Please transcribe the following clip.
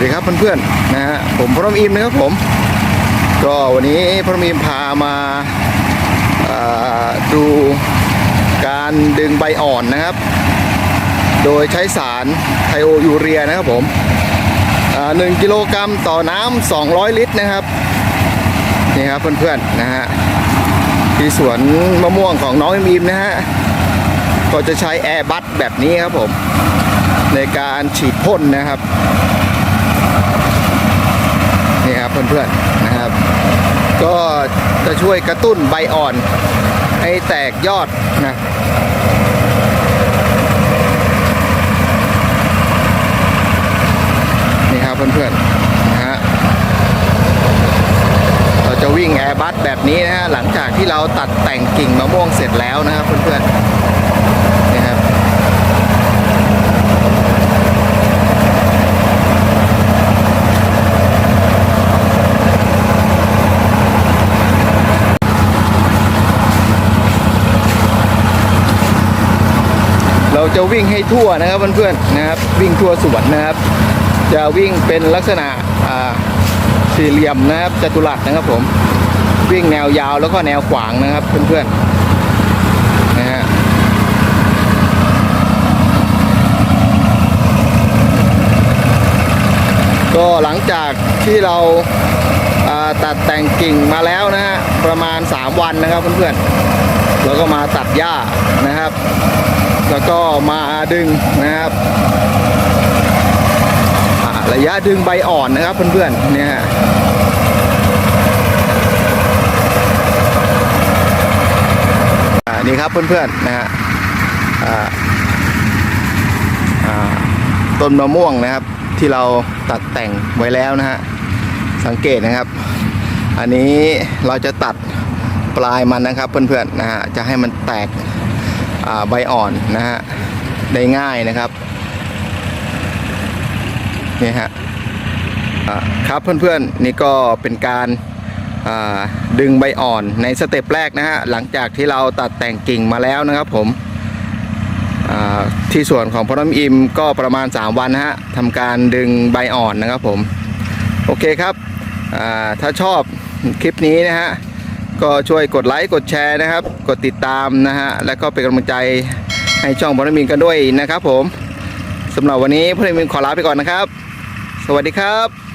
วัสดีครับเพื่อนๆนะฮะผมพรมอิมนะครับผม ก็วันนี้พรมอิมพามาดูการดึงใบอ่อนนะครับ โดยใช้สารไทโอยูเรียนะครับผมหนึ่งกิโลกรัมต่อน้ำ200 ลิตรนะครับนี่ครับเพื่อนๆนะฮะที่สวนมะม่วงของน้องอิมอิมนะฮะก็จะใช้แอร์บัสแบบนี้ครับผมในการฉีดพ่นนะครับ นี่ครับเพื่อนๆนะครับ ก็จะช่วยกระตุ้นใบอ่อน ให้แตกยอดนะนี่ครับเพื่อนๆนะฮะเราจะวิ่งแอร์บัสแบบนี้นะฮะหลังจากที่เราตัดแต่งกิ่งมะม่วงเสร็จแล้วนะครับเพื่อนๆ เราจะวิ่งให้ทั่วนะครับเพื่อนๆนะครับ วิ่งทั่วสวนนะครับ จะวิ่งเป็นลักษณะสี่เหลี่ยมนะครับจัตุรัสนะครับผมวิ่งแนวยาวแล้วก็แนวขวางนะครับเพื่อนๆนะฮะก็หลังจากที่เราาตัดแต่งกิ่งมาแล้วนะฮะประมาณ 3 วันนะครับเพื่อนๆแล้วก็มาตัดหญ้านะครับ แล้วก็มาดึงนะครับระยะดึงใบอ่อนนะครับเพื่อนๆเนี่ยนี่ครับเพื่อนๆนะฮะต้นมะม่วงนะครับที่เราตัดแต่งไว้แล้วนะฮะสังเกตนะครับ อันนี้เราจะตัดปลายมันนะครับเพื่อนๆนะฮะจะให้มันแตก ใบอ่อนนะฮะได้ง่ายนะครับนี่ฮะครับเพื่อนๆนี่ก็เป็นการดึงใบอ่อนในสเต็ปแรกนะฮะหลังจากที่เราตัดแต่งกิ่งมาแล้วนะครับผมที่ส่วนของพอน้ำอิมก็ประมาณ 3 วันนะฮะทำการดึงใบอ่อนนะครับผม โอเคครับถ้าชอบคลิปนี้นะฮะ ก็ช่วยกดไลค์กดแชร์นะครับ กดติดตามนะฮะแล้วก็เป็นกำลังใจให้ช่องพลมินกันด้วยนะครับผมสำหรับวันนี้พลมินขอลาไปก่อนนะครับ สวัสดีครับ